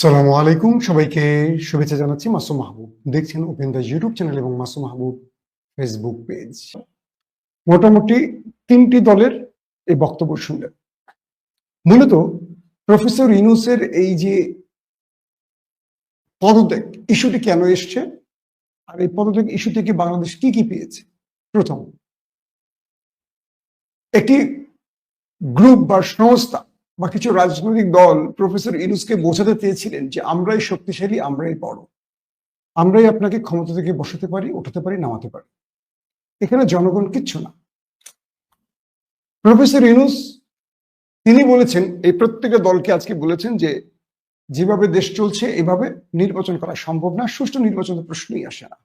সালামু আলাইকুম, সবাইকে শুভেচ্ছা জানাচ্ছি মাসুম মাহবুব। দেখছেন ওপেন দ্য ইউটিউব চ্যানেল এবং মাসুম মাহবুব ফেসবুক পেজ মোটামুটি তিনটি দলের এই বক্তব্য শুনলেন। মূলত প্রফেসর ইনুসের এই যে পদত্যাগ, ইস্যুটি কেন এসছে? আর এই পদত্যাগ ইস্যু থেকে বাংলাদেশ কি কি পেয়েছে? প্রথম, একটি গ্রুপ বা সংস্থা বা কিছু রাজনৈতিক দল প্রফেসর ইনুসকে বোঝাতে চেয়েছিলেন যে আমরাই শক্তিশালী, আমরাই বড়। আমরাই আপনাকে ক্ষমতা থেকে বসাতে পারি, উঠাতে পারি, নামাতে পারি। এখানে জনগণ কিচ্ছু না। প্রফেসর ইনুস, তিনি বলেছেন, এই প্রত্যেকটা দলকে আজকে বলেছেন যে, যেভাবে দেশ চলছে, এভাবে নির্বাচন করা সম্ভব না, সুষ্ঠু নির্বাচনের প্রশ্নই আসে না।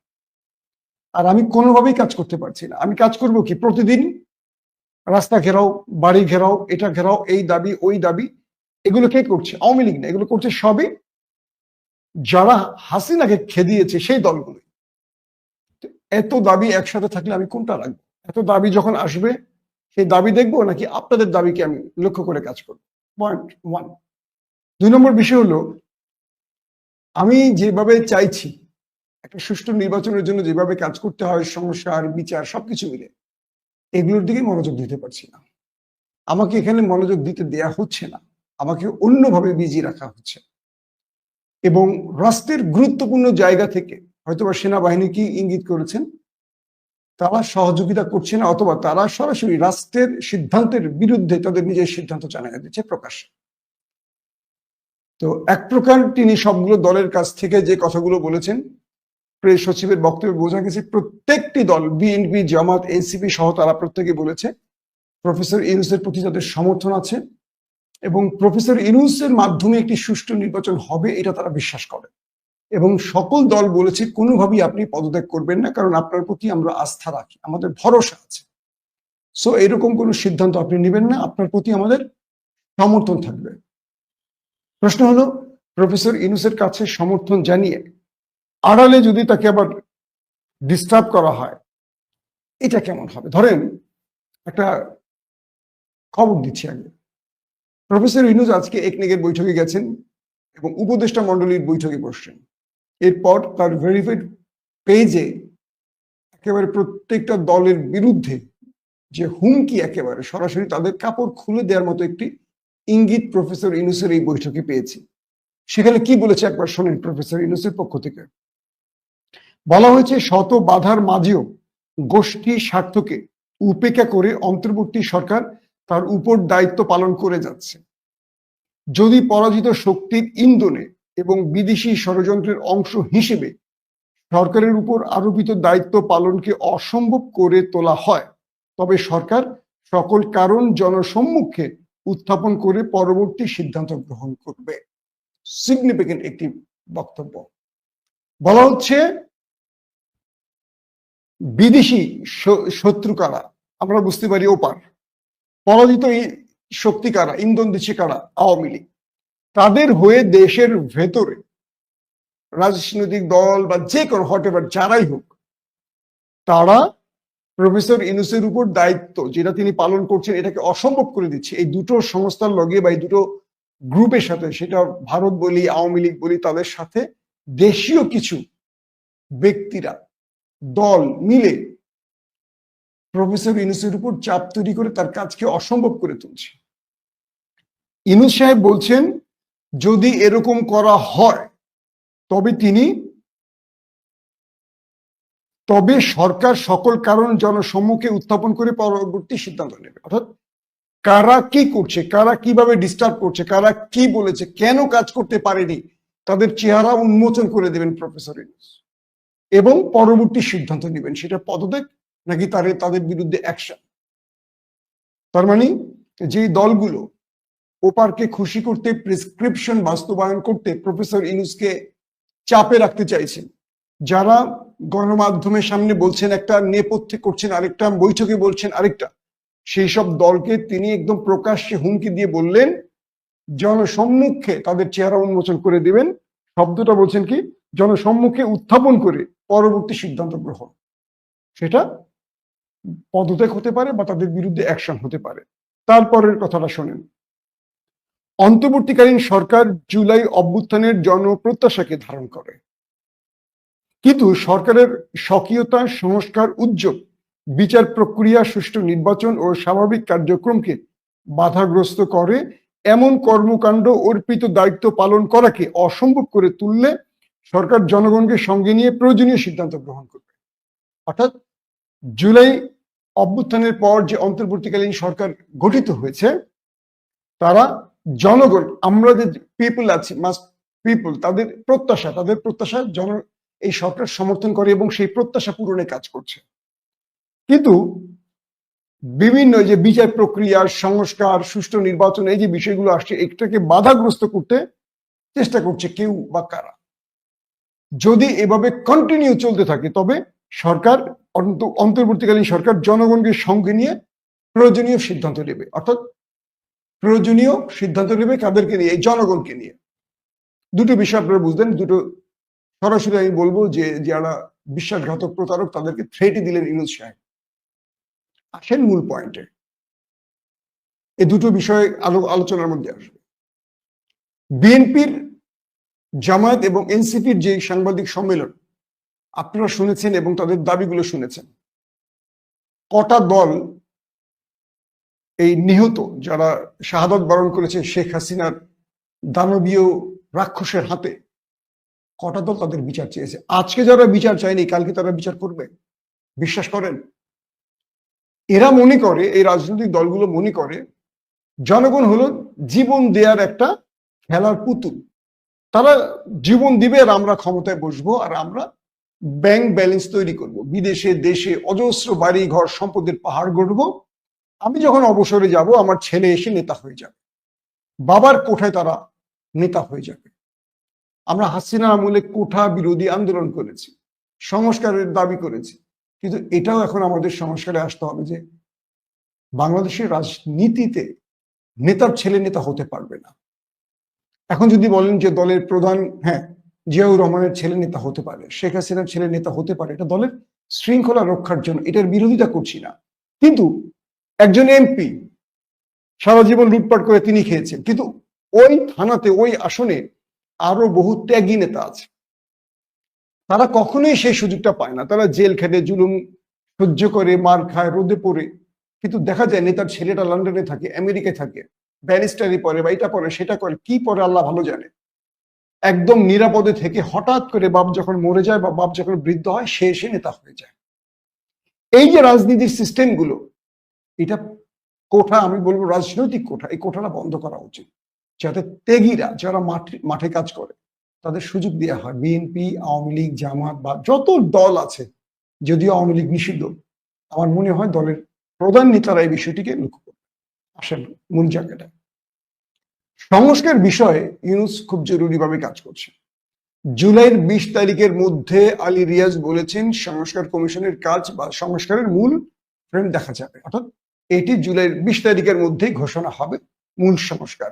আর আমি কোনোভাবেই কাজ করতে পারছি না। আমি কাজ করব কি? প্রতিদিন রাস্তা ঘেরাও, বাড়ি ঘেরাও, এটা ঘেরাও, এই দাবি, ওই দাবি, এগুলো কে করছে? আওয়ামী লীগ না এগুলো করছে সবই যারা হাসিনাকে খেদিয়েছে সেই দলগুলো এত দাবি একসাথে থাকলে আমি কোনটা রাখব? এত দাবি যখন আসবে, সেই দাবি দেখব নাকি আপনাদের দাবিকে আমি লক্ষ্য করে কাজ করব? পয়েন্ট ওয়ান দুই নম্বর বিষয় হলো, আমি যেভাবে চাইছি, একটা সুষ্ঠু নির্বাচনের জন্য যেভাবে কাজ করতে হয় সংস্কার বিচার, সবকিছু মিলে এগুলোর দিকে মনোযোগ দিতে পারছি না। আমাকে এখানে মনোযোগ দিতে দেয়া হচ্ছে না। আমাকে অন্যভাবে বিজি রাখা হচ্ছে। এবং রাষ্ট্রের গুরুত্বপূর্ণ জায়গা থেকে হয়তোবা সেনাবাহিনীকে ইঙ্গিত করেছেন? তারা সহযোগিতা করছে না অথবা তারা সরাসরি রাষ্ট্রের সিদ্ধান্তের বিরুদ্ধে তাদের নিজের সিদ্ধান্ত জানিয়ে দিচ্ছে প্রকাশ। তো এক প্রকার তিনি সবগুলো দলের কাছ থেকে যে কথাগুলো বলেছেন প্রেস সচিবের বক্তব্যে বোঝা গেছে, প্রত্যেকটি দল বিএনপি জামাত এনসিপি সহ তারা প্রত্যেকে বলেছে, প্রফেসর ইউনুসের প্রতি তাদের সমর্থন আছে এবং প্রফেসর ইউনুসের মাধ্যমে একটি সুষ্ঠু নির্বাচন হবে এটা তারা বিশ্বাস করে। এবং সকল দল বলেছে, কোনোভাবেই আপনি পদত্যাগ করবেন না, কারণ আপনার প্রতি আমরা আস্থা রাখি, আমাদের ভরসা আছে। সো এরকম কোনো সিদ্ধান্ত আপনি নেবেন না, আপনার প্রতি আমাদের সমর্থন থাকবে। প্রশ্ন হলো, প্রফেসর ইনুসের কাছে সমর্থন জানিয়ে আড়ালে যদি তাকে আবার ডিস্টার্ব করা হয়, এটা কেমন হবে? ধরেন, একটা খবর দিচ্ছি আগে। প্রফেসর ইনুজ আজকে একনেগের বৈঠকে গেছেন এবং উপদেষ্টা মন্ডলীর বৈঠকে বসছেন। এরপর তার ভেরিফাইড পেজে একেবারে প্রত্যেকটা দলের বিরুদ্ধে যে হুমকি একেবারে, সরাসরি তাদের কাপড় খুলে দেওয়ার মতো একটি ইঙ্গিত প্রফেসর ইনুসের এই বৈঠকে পেয়েছি। সেখানে কি বলেছে একবার শোনেন প্রফেসর ইনুসের পক্ষ থেকে। বলা হয়েছে শত বাধার মাঝেও গোষ্ঠী স্বার্থকে উপেক্ষা করে অন্তর্বর্তী সরকার তার উপর দায়িত্ব পালন করে যাচ্ছে। যদি পরাজিত শক্তির ইন্ধনে এবং বিদেশি ষড়যন্ত্রের অংশ হিসেবে সরকারের উপর আরোপিত দায়িত্ব পালনকে অসম্ভব করে তোলা হয়, তবে সরকার সকল কারণ জনসম্মুখে উত্থাপন করে পরবর্তী সিদ্ধান্ত গ্রহণ করবে। সিগনিফিকেন্ট একটি বক্তব্য। বলা হচ্ছে বিদেশি শত্রু কারা? আমরা বুঝতে পারি ওপার। পরাজিত শক্তি কারা? ইন্ধন দিচ্ছে কারা? আওয়ামী লীগ। তাদের হয়ে দেশের ভেতরে রাজনৈতিক দল বা যে কোনো হট এভার যারাই হোক, তারা প্রফেসর ইনুসের উপর দায়িত্ব, যেটা তিনি পালন করছেন, এটাকে অসম্ভব করে দিচ্ছে। এই দুটো সংস্থার লগে বা এই দুটো গ্রুপের সাথে, সেটা ভারত বলি, আওয়ামী লীগ বলি, তাদের সাথে দেশীয় কিছু ব্যক্তিরা দল মিলে প্রফেসর ইনুসের উপর চাপ তৈরি করে তার কাজকে অসম্ভব করে তুলছে। ইনুস সাহেব বলছেন, যদি এরকম করা হয়, তবে তিনি, তবে সরকার সকল কারণ জনসম্মুখে উত্থাপন করে পরবর্তী সিদ্ধান্ত নেবে। অর্থাৎ কারা কি করছে, কারা কীভাবে ডিস্টার্ব করছে, কারা কি বলেছে, কেন কাজ করতে পারেনি, তাদের চেহারা উন্মোচন করে দেবেন প্রফেসর ইনুস এবং পরবর্তী সিদ্ধান্ত নেবেন। সেটা পদত্যাগ নাকি তারে, তাদের বিরুদ্ধে অ্যাকশন তার মানে যে দলগুলো ওপারকে খুশি করতে প্রেসক্রিপশন বাস্তবায়ন করতে প্রফেসর ইনুসকে চাপে রাখতে চাইছেন, যারা গণমাধ্যমের সামনে বলছেন একটা নেপথ্যে করছেন, আরেকটা বৈঠকে বলছেন আরেকটা, সেই সব দলকে তিনি একদম প্রকাশ্যে হুমকি দিয়ে বললেন জনসম্মুখে তাদের চেহারা উন্মোচন করে দিবেন। শব্দটা বলছেন কি? জনসম্মুখে উত্থাপন করে পরবর্তী সিদ্ধান্ত গ্রহণ। সেটা পদত্যাগ হতে পারে বা তাদের বিরুদ্ধে অ্যাকশন হতে পারে। তারপরের কথাটা শোনেন। অন্তর্বর্তীকালীন সরকার জুলাই অভ্যুত্থানের জনপ্রত্যাশাকে ধারণ করে। কিন্তু সরকারের স্বকীয়তা, সংস্কার, উদ্যোগ, বিচার প্রক্রিয়া, সুষ্ঠু নির্বাচন ও স্বাভাবিক কার্যক্রমকে বাধাগ্রস্ত করে এমন কর্মকাণ্ড অর্পিত দায়িত্ব পালন করাকে অসম্ভব করে তুললে সরকার জনগণকে সঙ্গে নিয়ে প্রয়োজনীয় সিদ্ধান্ত গ্রহণ করবে। অর্থাৎ জুলাই অভ্যুত্থানের পর যে অন্তর্বর্তীকালীন সরকার গঠিত হয়েছে, তারা জনগণ, আমরা যে পিপল আছি মাস্ট পিপল তাদের প্রত্যাশা তাদের প্রত্যাশা জন, এই সরকার সমর্থন করে এবং সেই প্রত্যাশা পূরণে কাজ করছে। কিন্তু বিভিন্ন যে বিচার প্রক্রিয়া, সংস্কার, সুষ্ঠু নির্বাচন, এই যে বিষয়গুলো আসছে, এটাকে বাধাগ্রস্ত করতে চেষ্টা করছে কেউ বা কারা? যদি এভাবে কন্টিনিউ চলতে থাকে, তবে সরকার অন্তর্বর্তীকালীন সরকার জনগণকে সঙ্গে নিয়ে প্রয়োজনীয় সিদ্ধান্ত নেবে। অর্থাৎ প্রয়োজনীয় সিদ্ধান্ত নেবে কাদেরকে নিয়ে জনগণকে নিয়ে। দুটো বিষয় আপনারা বুঝলেন, দুটো সরাসরি আমি বলব যে, যারা বিশ্বাসঘাতক প্রতারক, তাদেরকে থ্রেটই দিলেন ইনুজ সাহেব। আসেন মূল পয়েন্টে এই দুটো বিষয় আলো, আলোচনার মধ্যে আসবে। বিএনপির জামায়াত এবং এনসিপির যে সাংবাদিক সম্মেলন, আপনারা শুনেছেন এবং তাদের দাবিগুলো শুনেছেন। কটা দল এই নিহত, যারা শাহাদত বরণ করেছে শেখ হাসিনার দানবীয় রাক্ষসের হাতে, কটা দল তাদের বিচার চেয়েছে? আজকে যারা বিচার চায়নি, কালকে তারা বিচার করবে? বিশ্বাস করেন? এরা মনে করে, এই রাজনৈতিক দলগুলো মনে করে, জনগণ হলো জীবন দেয়ার একটা খেলার পুতুল। তারা জীবন দিবে আর আমরা ক্ষমতায় বসবো আর আমরা ব্যাংক ব্যালেন্স তৈরি করব। বিদেশে, দেশে অজস্র বাড়ি ঘর সম্পদের পাহাড় গড়বো। আমি যখন অবসরে যাব, আমার ছেলে এসে নেতা হয়ে যাবে। বাবার কোঠায় তারা নেতা হয়ে যাবে। আমরা হাসিনা আমলে কোঠা বিরোধী আন্দোলন করেছি, সংস্কারের দাবি করেছি। কিন্তু এটাও এখন আমাদের সংস্কারে আসতে হবে যে বাংলাদেশের রাজনীতিতে নেতার ছেলে নেতা হতে পারবে না। এখন যদি বলেন যে দলের প্রধান হ্যাঁ জিয়াউর রহমানের ছেলে নেতা হতে পারে, শেখ হাসিনার ছেলে নেতা হতে পারে, এটা দলের শৃঙ্খলা রক্ষার জন্য, এটার বিরোধিতা করছি না। কিন্তু একজন এমপি সারা জীবন লুটপাট করে তিনি খেয়েছেন, কিন্তু ওই থানাতে, ওই আসনে আরও বহু ত্যাগী নেতা আছে। তারা কখনোই সেই সুযোগটা পায় না। তারা জেল খেটে, জুলুম সহ্য করে, মার খায়, রোদে পড়ে। কিন্তু দেখা যায় নেতার ছেলেটা লন্ডনে থাকে, আমেরিকায় থাকে। ব্যারিস্টারি পরে বা এটা পরে, সেটা করে, কি পরে আল্লাহ ভালো জানে? একদম নিরাপদে থেকে হঠাৎ করে বাপ যখন মরে যায় বা বাপ যখন বৃদ্ধ হয়, সে এসে নেতা হয়ে যায়। এই যে রাজনীতির সিস্টেমগুলো এটা কোঠা, আমি বলব রাজনৈতিক কোঠা, এই কোঠাটা বন্ধ করা উচিত। যাতে ত্যাগীরা, যারা মাঠে মাঠে কাজ করে, তাদের সুযোগ দেওয়া হয়। বিএনপি আওয়ামী লীগ, জামাত বা যত দল আছে, যদিও আওয়ামী লীগ নিষিদ্ধ, আমার মনে হয় দলের প্রধান নেতারা এই বিষয়টিকে লক্ষ্য আসেন মূল জায়গাটা সংস্কার বিষয়ে ইউনুস খুব জরুরিভাবে কাজ করছে জুলাইয়ের বিশ তারিখের মধ্যে আলী রিয়াজ বলেছেন, সংস্কার কমিশনের কাজ বা সংস্কারের মূল ফ্রেম দেখা যাবে। অর্থাৎ এটি জুলাইয়ের বিশ তারিখের মধ্যেই ঘোষণা হবে, মূল সংস্কার।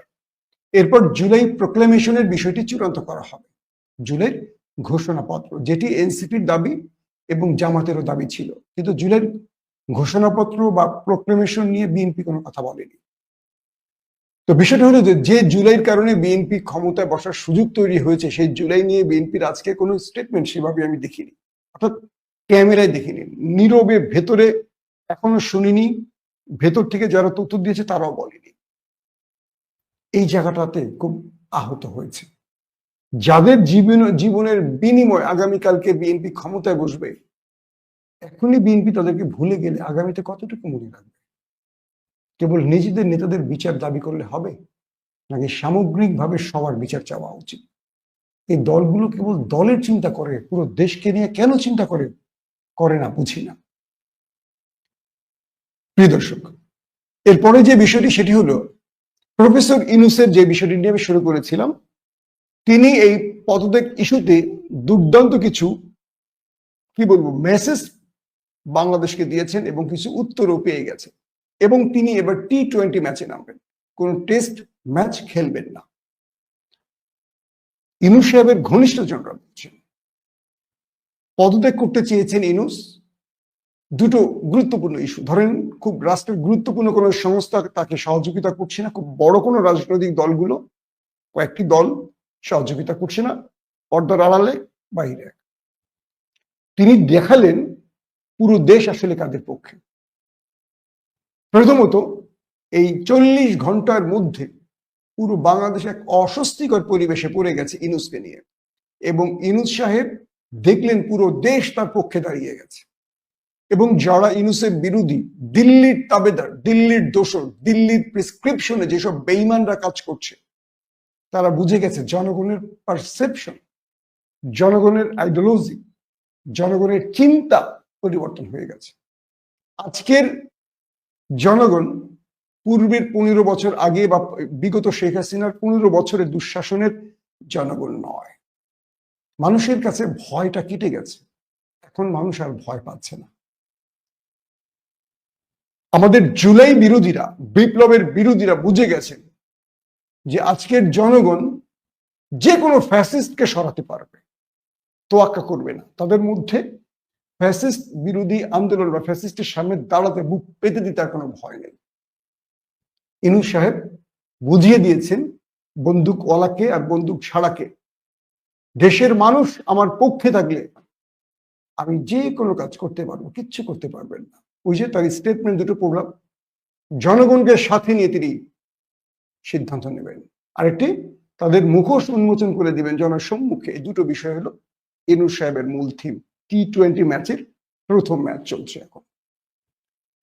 এরপর জুলাই প্রোক্লেমেশনের বিষয়টি চূড়ান্ত করা হবে। জুলাইয়ের ঘোষণাপত্র, যেটি এনসিপির দাবি এবং জামাতেরও দাবি ছিল। কিন্তু জুলাইয়ের ঘোষণাপত্র বা প্রোক্লেমেশন নিয়ে বিএনপি কোনো কথা বলেনি। তো বিষয়টা হলো যে জুলাইয়ের কারণে বিএনপি ক্ষমতায় বসার সুযোগ তৈরি হয়েছে, সেই জুলাই নিয়ে বিএনপির আজকে কোনো স্টেটমেন্ট সেভাবে আমি দেখিনি। অর্থাৎ ক্যামেরায় দেখিনি। নীরবে ভেতরে এখনও শুনিনি। ভেতর থেকে যারা তথ্য দিয়েছে তারাও বলেনি। এই জায়গাটাতে খুব আহত হয়েছে। যাদের জীবন জীবনের বিনিময় আগামীকালকে বিএনপি ক্ষমতায় বসবে এখনই বিএনপি তাদেরকে ভুলে গেলে আগামীতে কতটুকু মনে রাখবে? কেবল নিজেদের নেতাদের বিচার দাবি করলে হবে? নাকি সামগ্রিকভাবে সবার বিচার চাওয়া উচিত? এই দলগুলো কেবল দলের চিন্তা করে, পুরো দেশকে নিয়ে কেন চিন্তা করে করে না বুঝি না। প্রিয় দর্শক, এরপরে যে বিষয়টি সেটি হলো, প্রফেসর ইনুসের যে বিষয়টি নিয়ে আমি শুরু করেছিলাম, তিনি এই পদত্যাগ ইস্যুতে দুর্দান্ত কিছু, কি বলব মেসেজ বাংলাদেশকে দিয়েছেন এবং কিছু উত্তরও পেয়ে গেছে এবং তিনি এবার টি টোয়েন্টি ম্যাচে নামবেন। কোন টেস্ট ম্যাচ খেলবেন না। ইনুস সাহেবের ঘনিষ্ঠজনরা বলছেন, পদত্যাগ করতে চেয়েছেন ইনুস। দুটো গুরুত্বপূর্ণ ইস্যু ধরেন, খুব রাষ্ট্রের গুরুত্বপূর্ণ কোনো সংস্থা তাকে সহযোগিতা করছে না, খুব বড় কোনো রাজনৈতিক দলগুলো, কয়েকটি দল সহযোগিতা করছে না, পর্দার আড়ালে, বাইরে তিনি দেখালেন পুরো দেশ আসলে কাদের পক্ষে। প্রথমত, এই চল্লিশ ঘণ্টার মধ্যে পুরো বাংলাদেশ এক অস্বস্তিকর পরিবেশে পড়ে গেছে ইনুসকে নিয়ে। এবং ইনুস সাহেব দেখলেন পুরো দেশ তার পক্ষে দাঁড়িয়ে গেছে। এবং যারা ইনুসের বিরোধী, দিল্লির তাবেদার, দিল্লির দোষর দিল্লির প্রেসক্রিপশনে যেসব বেইমানরা কাজ করছে, তারা বুঝে গেছে জনগণের পারসেপশন, জনগণের আইডিওলজি জনগণের চিন্তা পরিবর্তন হয়ে গেছে। আজকের জনগণ পূর্বের পনেরো বছর আগে বা বিগত শেখ হাসিনার পনেরো বছরের দুঃশাসনের জনগণ নয়। মানুষের কাছে ভয়টা কেটে গেছে। এখন মানুষ আর ভয় পাচ্ছে না। আমাদের জুলাই বিরোধীরা, বিপ্লবের বিরোধীরা বুঝে গেছেন যে আজকের জনগণ যে কোনো ফ্যাসিস্টকে সরাতে পারবে, তোয়াক্কা করবে না। তাদের মধ্যে ফ্যাসিস্ট বিরোধী আন্দোলন বা ফ্যাসিস্টের সামনে দাঁড়াতে বুক পেতে দিতে আর কোনো ভয় নেই। ইনু সাহেব বুঝিয়ে দিয়েছেন বন্দুকওয়ালাকে আর বন্দুক ছাড়াকে। দেশের মানুষ আমার পক্ষে থাকলে আমি যে কোনো কাজ করতে পারব, কিচ্ছু করতে পারবেন না। ওই যে তার স্টেটমেন্ট দুটো পড়লাম। জনগণকে সাথে নিয়ে তিনি সিদ্ধান্ত নেবেন। আরেকটি, তাদের মুখোশ উন্মোচন করে দিবেন জনসম্মুখে। এই দুটো বিষয় হলো ইনু সাহেবের মূল থিম টি টোয়েন্টি ম্যাচের প্রথম ম্যাচ চলছে এখন।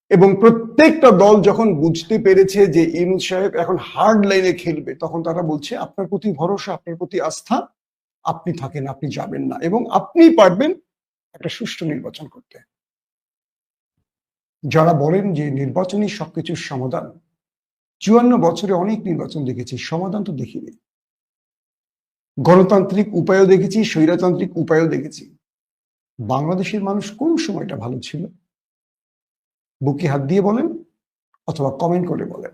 এবং প্রত্যেকটা দল যখন বুঝতে পেরেছে যে ইনু সাহেব এখন হার্ড লাইনে খেলবে, তখন তারা বলছে, আপনার প্রতি ভরসা, আপনার প্রতি আস্থা, আপনি থাকেন, আপনি যাবেন না। এবং আপনি পারবেন একটা সুষ্ঠু নির্বাচন করতে। যারা বলেন যে নির্বাচনই সবকিছুর সমাধান, চুয়ান্ন বছরে অনেক নির্বাচন দেখেছি, সমাধান তো দেখিনি। গণতান্ত্রিক উপায়ও দেখেছি, স্বৈরতান্ত্রিক উপায়ও দেখেছি। বাংলাদেশের মানুষ কোন সময়টা ভালো ছিল? বুকে হাত দিয়ে বলেন অথবা কমেন্ট করে বলেন।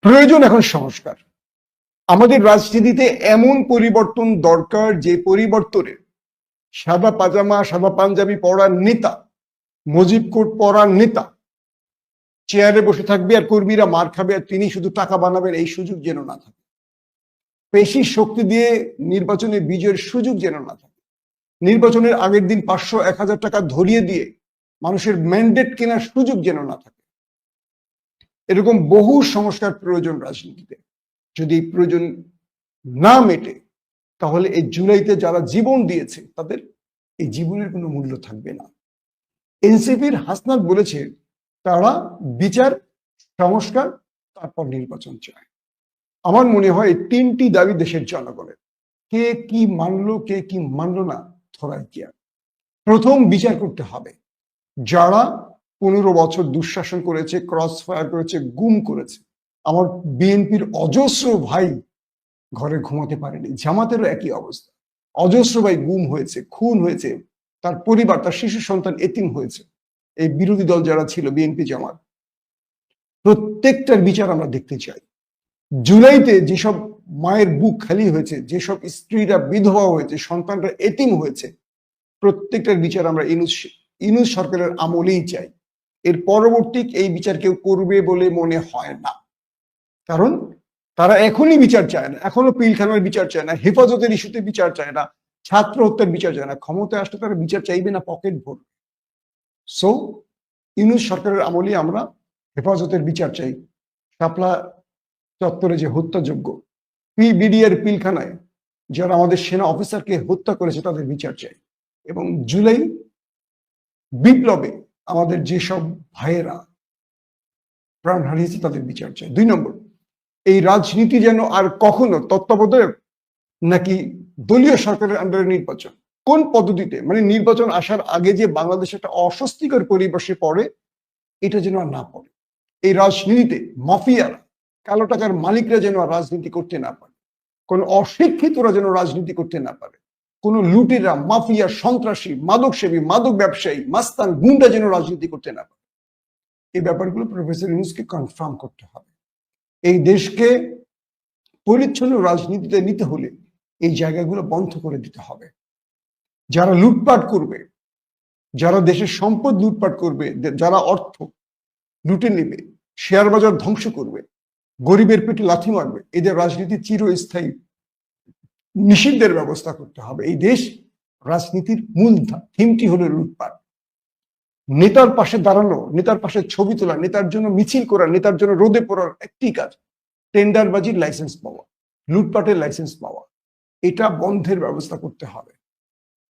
প্রয়োজন এখন সংস্কার। আমাদের রাজনীতিতে এমন পরিবর্তন দরকার যে পরিবর্তনে সাদা পাজামা, সাদা পাঞ্জাবি পড়ার নেতা, মজিব কোট পড়ার নেতা, চেয়ারে বসে থাকবে আর কর্মীরা মার খাবে আর তিনি শুধু টাকা বানাবেন, এই সুযোগ যেন না থাকে। পেশি শক্তি দিয়ে নির্বাচনে বিজয়ের সুযোগ যেন না থাকে। নির্বাচনের আগের দিন পাঁচশো এক হাজার টাকা ধরিয়ে দিয়ে মানুষের ম্যান্ডেট কেনার সুযোগ যেন না থাকে। এরকম বহু সংস্কার প্রয়োজন রাজনীতিতে। যদি এই প্রয়োজন না মেটে, তাহলে এই জুলাইতে যারা জীবন দিয়েছে, তাদের এই জীবনের কোনো মূল্য থাকবে না। এনসিপির হাসনাত বলেছে, তারা বিচার, সংস্কার, তারপর নির্বাচন চায়। আমার মনে হয় তিনটি দাবি দেশের জনগণের। কে কি মানলো, কে কি মানলো না ধরাই কি প্রথম বিচার করতে হবে। যারা পনেরো বছর দুঃশাসন করেছে ক্রস ফায়ার করেছে, গুম করেছে, আমার বিএনপির অজস্র ভাই ঘরে ঘুমাতে পারেনি। জামাতেরও একই অবস্থা। অজস্র ভাই গুম হয়েছে, খুন হয়েছে, তার পরিবার, তার শিশু সন্তান এতিম হয়েছে। এই বিরোধী দল যারা ছিল, বিএনপি জামাত, প্রত্যেকটার বিচার আমরা দেখতে চাই। জুলাইতে যেসব মায়ের বুক খালি হয়েছে, যেসব স্ত্রীরা বিধবা হয়েছে, সন্তানরা এতিম হয়েছে, প্রত্যেকটার বিচার আমরা ইনুস ইনুস সরকারের আমলেই চাই। এর পরবর্তী এই বিচার কেউ করবে বলে মনে হয় না। কারণ তারা এখনই বিচার চায় না এখনও পিলখানার বিচার চায় না, হেফাজতের ইস্যুতে বিচার চায় না, ছাত্র হত্যার বিচার চায় না, ক্ষমতায় আসলে তারা বিচার চাইবে না, পকেট ভোট সো ইউনুস সরকারের আমলে আমরা হেফাজতের বিচার চাই, শাপলা চত্বরে যে হত্যাযোগ্য পি বিডিআর পিলখানায় যারা আমাদের সেনা অফিসারকে হত্যা করেছে তাদের বিচার চাই। এবং জুলাই বিপ্লবে আমাদের যেসব ভাইয়েরা প্রাণ হারিয়েছে তাদের বিচার চাই। দুই নম্বর, এই রাজনীতি যেন আর কখনো তত্ত্বাবধায়ক নাকি দলীয় সরকারের আন্ডারে নির্বাচন? কোন পদ্ধতিতে? মানে নির্বাচন আসার আগে যে বাংলাদেশ একটা অস্বস্তিকর পরিবেশে পড়ে, এটা যেন আর না পড়ে। এই রাজনীতিতে মাফিয়ারা কালো টাকার মালিকরা যেন রাজনীতি করতে না পারে, কোন অশিক্ষিতরা যেন রাজনীতি করতে না পারে, কোন লুটেরা, মাফিয়া, সন্ত্রাসী মাদক সেবী মাদক ব্যবসায়ী, মাস্তান, গুন্ডা যেন রাজনীতি করতে না পারে। এই ব্যাপারগুলো প্রফেসর ইউনুসকে কনফার্ম করতে হবে। এই দেশকে পরিচ্ছন্ন রাজনীতিতে নিতে হলে এই জায়গাগুলো বন্ধ করে দিতে হবে। যারা লুটপাট করবে, যারা দেশের সম্পদ লুটপাট করবে, যারা অর্থ লুটে নেবে শেয়ার বাজার ধ্বংস করবে গরিবের পেটে লাথি মারবে। এদের রাজনীতি চিরস্থায়ী। নিষিদ্ধের ব্যবস্থা করতে হবে। এই দেশ রাজনীতির মূল থিমটি হলো লুটপাট। নেতার পাশে দাঁড়ানো, নেতার পাশে ছবি তোলা, নেতার জন্য মিছিল করা, নেতার জন্য রোদে পড়ার একটি কাজ, টেন্ডারবাজির লাইসেন্স পাওয়া, লুটপাটের লাইসেন্স পাওয়া। এটা বন্ধের ব্যবস্থা করতে হবে।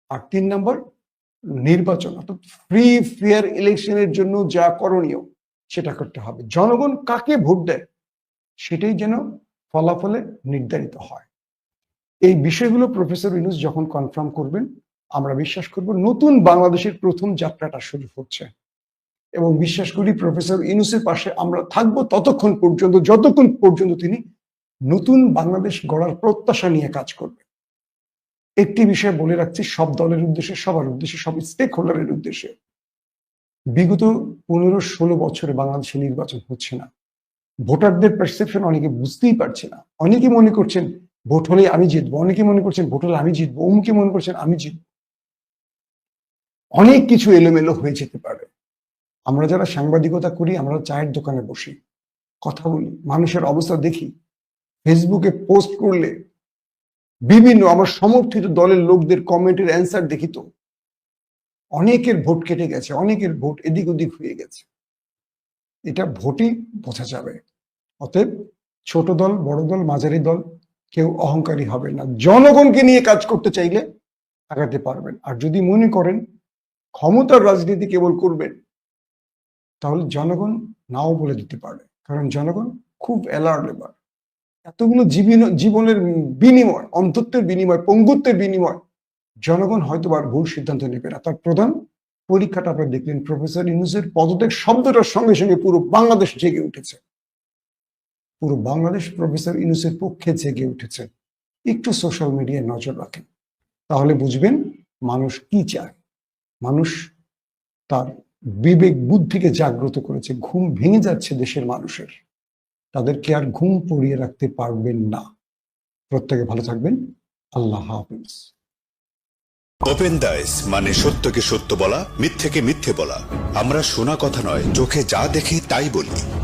আর তিন নম্বর, নির্বাচন, অর্থাৎ ফ্রি ফেয়ার ইলেকশনের জন্য যা করণীয়, সেটা করতে হবে। জনগণ কাকে ভোট দেয়? সেটাই যেন ফলাফলে নির্ধারিত হয়। এই বিষয়গুলো প্রফেসর ইউনুস যখন কনফার্ম করবেন, আমরা বিশ্বাস করব নতুন বাংলাদেশের প্রথম যাত্রাটা শুরু হচ্ছে। এবং বিশ্বাস করি প্রফেসর ইউনুসের পাশে আমরা থাকব ততক্ষণ পর্যন্ত, যতক্ষণ পর্যন্ত তিনি নতুন বাংলাদেশ গড়ার প্রত্যাশা নিয়ে কাজ করবে। একটি বিষয় বলে রাখছি, সব দলের উদ্দেশ্যে, সবার উদ্দেশ্যে, সব স্টেক হোল্ডারের উদ্দেশ্যে। বিগত পনেরো ষোলো বছরে বাংলাদেশে নির্বাচন হচ্ছে না। ভোটারদের পারসেপশন অনেকে বুঝতেই পারছে না। অনেকে মনে করছেন, ভোট হলে আমি জিতবো। অনেকে মনে করছেন, ভোট হলে আমি জিতবো। অমুকে মনে করছেন, আমি জিতবো। অনেক কিছু এলোমেলো হয়ে যেতে পারে। আমরা যারা সাংবাদিকতা করি, আমরা চায়ের দোকানে বসি, কথা বলি, মানুষের অবস্থা দেখি ফেসবুকে পোস্ট করলে বিভিন্ন আমার সমর্থিত দলের লোকদের কমেন্টের অ্যান্সার দেখি তো। অনেকের ভোট কেটে গেছে, অনেকের ভোট এদিক ওদিক হয়ে গেছে। এটা ভোটই বোঝা যাবে। অতএব ছোট দল, বড় দল, মাঝারি দল কেউ অহংকারী হবে না। জনগণকে নিয়ে কাজ করতে চাইলে আগাতে পারবেন। আর যদি মনে করেন ক্ষমতার রাজনীতি কেবল করবেন, তাহলে জনগণ নাও বলে দিতে পারে কারণ জনগণ খুব অ্যালার্ট এবার এতগুলো জীবন, জীবনের বিনিময় অন্তত্বের বিনিময়, পঙ্গুত্বের বিনিময় জনগণ হয়তো আর ভুল সিদ্ধান্ত নেবে না। তার প্রধান পরীক্ষাটা আপনারা দেখলেন, প্রফেসর ইউনুসের পদত্যাগ শব্দটার সঙ্গে সঙ্গে পুরো বাংলাদেশ জেগে উঠেছে। পুরো বাংলাদেশ প্রফেসর ইউনুসের পক্ষে জেগে উঠেছে। একটু সোশ্যাল মিডিয়ায় নজর রাখেন। তাহলে বুঝবেন মানুষ কি চায়। মানুষ তার বিবেক বুদ্ধিকে জাগ্রত করেছে, ঘুম ভেঙে যাচ্ছে দেশের মানুষের। তাদেরকে আর ঘুম পড়িয়ে রাখতে পারবেন না। প্রত্যেকে ভালো থাকবেন। আল্লাহ হাফিজ। ওপেন দাইস মানে সত্যকে সত্য বলা, মিথ্যেকে মিথ্যে বলা। আমরা শোনা কথা নয়, চোখে যা দেখি তাই বলি।